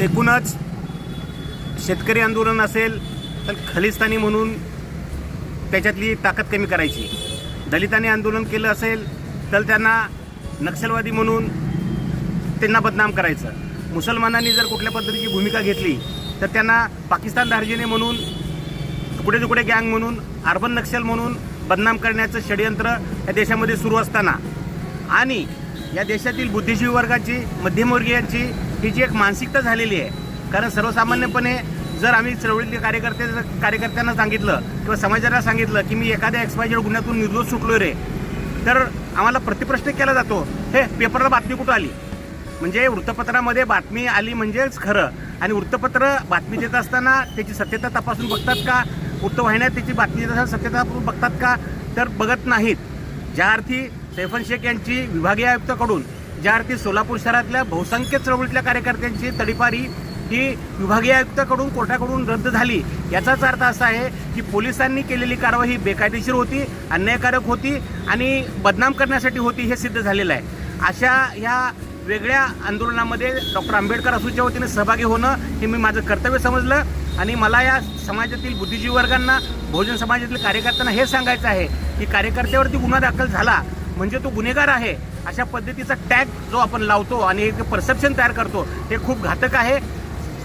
एकूणच शेतकरी आंदोलन असेल तर खलिस्तानी म्हणून त्याच्यातली ताकद कमी करायची. दलितांनी आंदोलन केलं असेल तर त्यांना नक्षलवादी म्हणून त्यांना बदनाम करायचं. मुसलमानांनी जर कुठल्या पद्धतीची भूमिका घेतली तर त्यांना पाकिस्तान दार्जिने म्हणून कुठे तुकडे गँग म्हणून अर्बन नक्षल म्हणून बदनाम करण्याचं षडयंत्र या देशामध्ये सुरू असताना आणि या देशातील बुद्धिजीवी वर्गाची मध्यमवर्गीयांची ही जी एक मानसिकता झालेली आहे. कारण सर्वसामान्यपणे जर आम्ही चळवळीतले कार्यकर्ते कार्यकर्त्यांना सांगितलं किंवा समाजाला सांगितलं की मी एखाद्या एक्सपायजेड गुन्ह्यातून निर्दोष सुटलो रे तर आम्हाला प्रतिप्रश्न केला जातो. हे पेपरला बातमी कुठं आली? म्हणजे वृत्तपत्रामध्ये बातमी आली म्हणजेच खरं. आणि वृत्तपत्र बातमी देत असताना त्याची सत्यता तपासून बघतात का? वृत्तवाहिन्या त्याची बातमी देत असताना सत्यता तपासून बघतात का? तर बघत नाहीत. ज्या अर्थी सैफन शेख यांची विभागीय आयुक्ताकडून ज्या अर्थी सोलापूर शहरातल्या बहुसंख्य चळवळीतल्या कार्यकर्त्यांची तडीपारी ही विभागीय आयुक्ताकडून कोर्टाकडून रद्द झाली. याचाच अर्थ असा आहे की पोलिसांनी केलेली कारवाई ही बेकायदेशीर होती अन्यायकारक होती आणि बदनाम करण्यासाठी होती हे सिद्ध झालेलं आहे. अशा ह्या वेगळ्या आंदोलनामध्ये डॉक्टर आंबेडकर असूच्या वतीने सहभागी होणं हे मी माझं कर्तव्य समजलं आणि मला या समाजातील बुद्धिजीवी वर्गांना बहुजन समाजातील कार्यकर्त्यांना हे सांगायचं आहे की कार्यकर्त्यावरती गुन्हा दाखल झाला म्हणजे तो गुन्हेगार आहे अशा पद्धतीचा टॅग जो आपण लावतो आणि एक परसेप्शन तयार करतो ते खूप घातक आहे.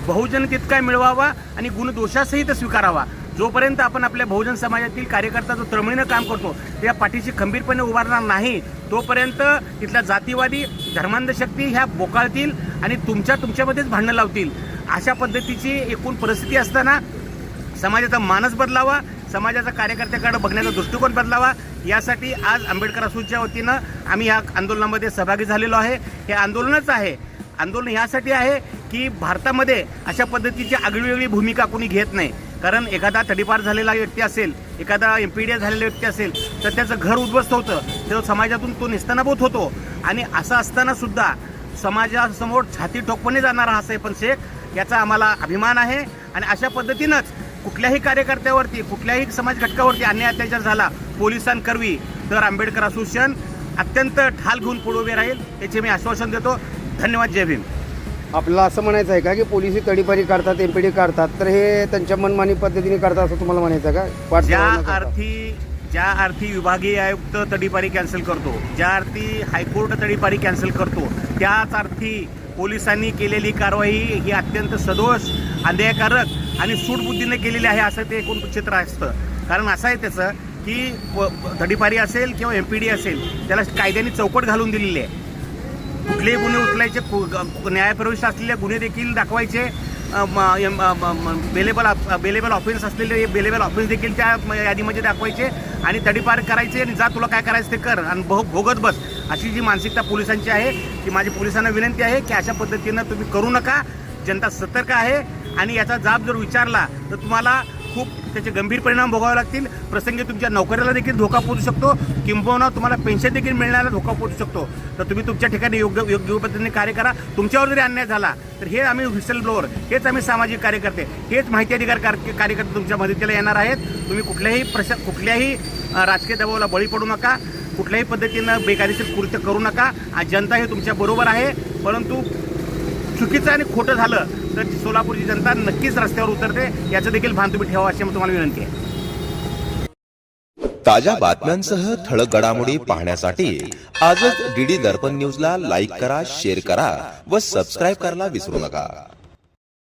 बहुजन तितका मिळवावा आणि गुणदोषासहित स्वीकारावा. जोपर्यंत आपण आपल्या बहुजन समाजातील कार्यकर्ता जो तळमळीनं काम करतो त्या पाठीशी खंबीरपणे उभारणार नाही तोपर्यंत तिथल्या जातीवादी धर्मांध शक्ती ह्या बोकाळतील आणि तुमच्या तुमच्यामध्येच भांडणं लावतील. अशा पद्धतीची एकूण परिस्थिती असताना समाजाचा मानस बदलावा समाजाचा कार्यकर्त्याकडे बघण्याचा दृष्टिकोन बदलावा यासाठी आज आंबेडकर असोच्या वतीनं आम्ही या आंदोलनामध्ये सहभागी झालेलो आहे. हे आंदोलनच आहे. आंदोलन यासाठी आहे की भारतामध्ये अशा पद्धतीची आगळीवेगळी भूमिका कोणी घेत नाही. कारण एखादा तडीपार झालेला व्यक्ती असेल एखादा एम पी डी झालेला व्यक्ती असेल तर त्याचं घर उद्ध्वस्त होतं. तो समाजातून तो निस्तानाभूत होतो. आणि असं असताना सुद्धा समाजासमोर छाती ठोकपणे जाणारा हा पण शेख याचा आम्हाला अभिमान आहे. आणि अशा पद्धतीनंच कुठल्याही कार्यकर्त्यावरती कुठल्याही समाज घटकावरती अन्याय अत्याचार झाला पोलिसांकरवी तर आंबेडकर असोसिएशन अत्यंत ठाल घेऊन पुढे उभे राहील याचे मी आश्वासन देतो. धन्यवाद जय भीम. आपल्याला असं म्हणायचं आहे का की पोलिसी तडीपारी करतात एमपीडी करतात तर हे त्यांच्या मनमानी पद्धतीने करतात असं तुम्हाला म्हणायचं आहे का? ज्या. अर्थी ज्या अर्थी विभागीय आयुक्त तडीपारी कॅन्सल करतो ज्या अर्थी हायकोर्ट तडीपारी कॅन्सल करतो त्याच अर्थी पोलिसांनी केलेली कारवाई ही अत्यंत सदोष अन्यायकारक आणि सूटबुद्धीने केलेली आहे असं ते एकूण चित्र असतं. कारण असं आहे त्याचं की व- तडीपारी असेल किंवा एम पी डी असेल त्याला कायद्याने चौकट घालून दिलेली आहे. कुठलेही गुन्हे उचलायचे कु- ग- न्यायप्रविष्ट असलेले गुन्हे देखील दाखवायचे बेलेबल बेलेबल ऑफेन्स असलेले बेलेबल ऑफेन्स देखील त्या यादीमध्ये दाखवायचे आणि तडीपार करायचे आणि जा तुला काय करायचं ते कर आणि भो भोगत बस. अशी जी मानसिकता पोलिसांची आहे ती माझी पोलिसांना विनंती आहे की अशा पद्धतीनं तुम्ही करू नका. जनता सतर्क आहे. आणि याचा जाब जर विचारला तर तुम्हाला खूप त्याचे गंभीर परिणाम भोगावे लागतील. प्रसंगी तुमच्या नोकऱ्याला देखील धोका पोहोचू शकतो. किंबहुना तुम्हाला पेन्शन देखील मिळण्याला धोका पोहोचू शकतो. तर तुम्ही तुमच्या ठिकाणी योग्य योग्य पद्धतीने कार्य करा. तुमच्यावर जरी अन्याय झाला तर हे आम्ही व्हिसल ब्लोअर हेच आम्ही सामाजिक कार्यकर्ते हेच माहिती अधिकार कार्यकर्ते तुमच्या मदतीला येणार आहेत. तुम्ही कुठल्याही प्रश कुठल्याही राजकीय दबावाला बळी पडू नका. कुठल्याही पद्धतीनं बेकायदेशीर कृत्य करू नका. आज जनता हे तुमच्या बरोबर आहे. परंतु चुकीचं आणि खोटं झालं तर सोलापूरची जनता नक्कीच रस्त्यावर उतरते याचं देखील भान तुम्ही ठेवा अशी तुम्हाला विनंती आहे. ताज्या बातम्यांसह ठळक घडामोडी पाहण्यासाठी आजच डीडी दर्पण न्यूजला लाईक करा शेअर करा व सबस्क्राईब करायला विसरू नका.